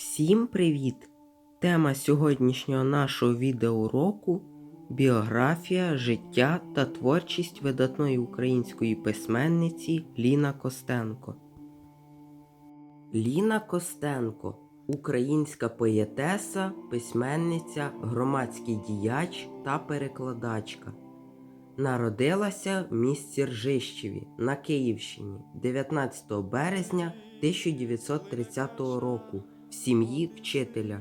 Всім привіт! Тема сьогоднішнього нашого відеоуроку біографія, життя та творчість видатної української письменниці Ліна Костенко. Ліна Костенко українська поетеса, письменниця, громадський діяч та перекладачка. Народилася в місті Ржищеві на Київщині 19 березня 1930 року в сім'ї вчителя.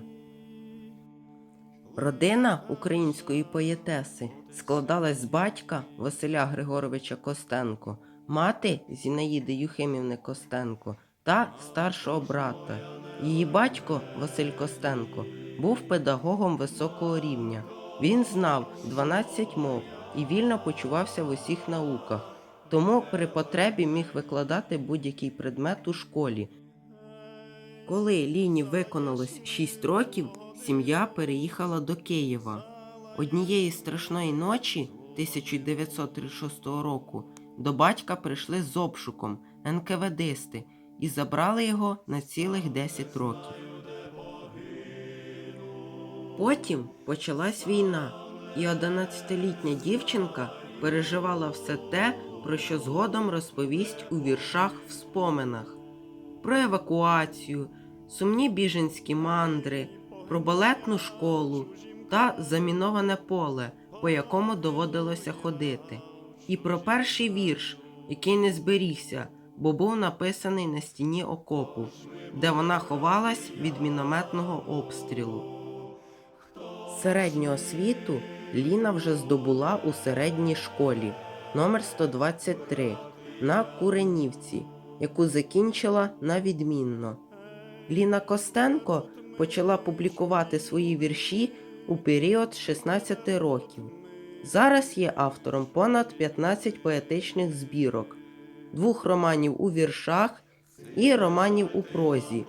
Родина української поетеси складалась з батька Василя Григоровича Костенко, мати Зінаїди Юхимівни Костенко та старшого брата. Її батько Василь Костенко був педагогом високого рівня. Він знав 12 мов і вільно почувався в усіх науках, тому при потребі міг викладати будь-який предмет у школі. Коли Ліні виконалось 6 років, сім'я переїхала до Києва. Однієї страшної ночі 1936 року до батька прийшли з обшуком НКВДисти і забрали його на цілих 10 років. Потім почалась війна, і 11-літня дівчинка переживала все те, про що згодом розповість у віршах в споминах про евакуацію, сумні біженські мандри, про балетну школу та заміноване поле, по якому доводилося ходити, і про перший вірш, який не зберігся, бо був написаний на стіні окопу, де вона ховалась від мінометного обстрілу. Середню освіту Ліна вже здобула у середній школі номер 123 на Куренівці, яку закінчила на відмінно. Ліна Костенко почала публікувати свої вірші у період 16 років. Зараз є автором понад 15 поетичних збірок, двох романів у віршах і романів у прозі.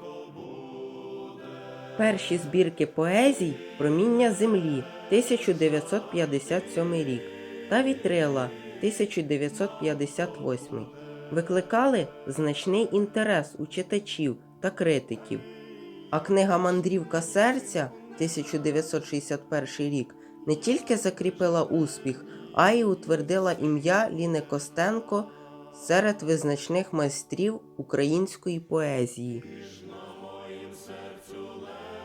Перші збірки поезій Проміння землі 1957 рік та Вітрила 1958 викликали значний інтерес у читачів та критиків. А книга Мандрівка серця 1961 рік не тільки закріпила успіх, а й утвердила ім'я Ліни Костенко серед визначних майстрів української поезії.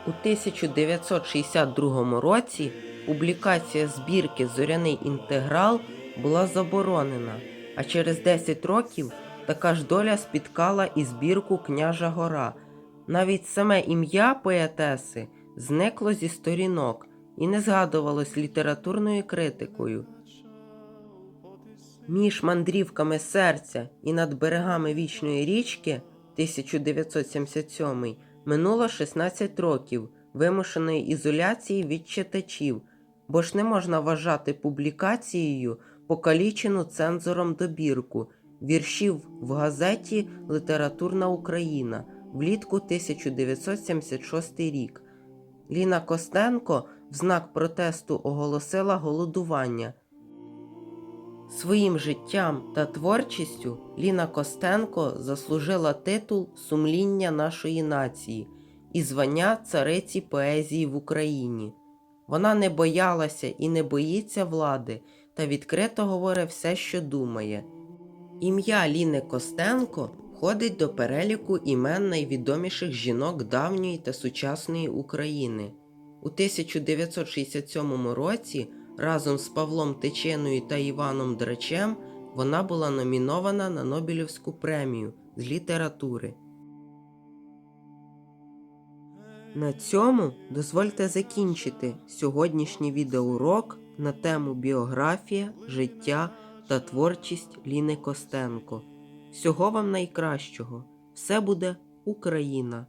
У 1962 році публікація збірки Зоряний інтеграл була заборонена, а через 10 років така ж доля спіткала і збірку Княжа Гора. Навіть саме ім'я поетеси зникло зі сторінок і не згадувалось літературною критикою. Між мандрівками серця і над берегами вічної річки 1977 минуло 16 років вимушеної ізоляції від читачів, бо ж не можна вважати публікацією покалічену цензором добірку віршів в газеті Літературна Україна влітку 1976 рік. Ліна Костенко в знак протесту оголосила голодування. Своїм життям та творчістю Ліна Костенко заслужила титул Сумління нашої нації і звання цариці поезії в Україні. Вона не боялася і не боїться влади та відкрито говорить все, що думає. Ім'я Ліни Костенко входить до переліку імен найвідоміших жінок давньої та сучасної України. У 1967 році разом з Павлом Тичиною та Іваном Драчем вона була номінована на Нобелівську премію з літератури. На цьому дозвольте закінчити сьогоднішній відеоурок на тему біографія, життя та творчість Ліни Костенко. Всього вам найкращого! Все буде Україна!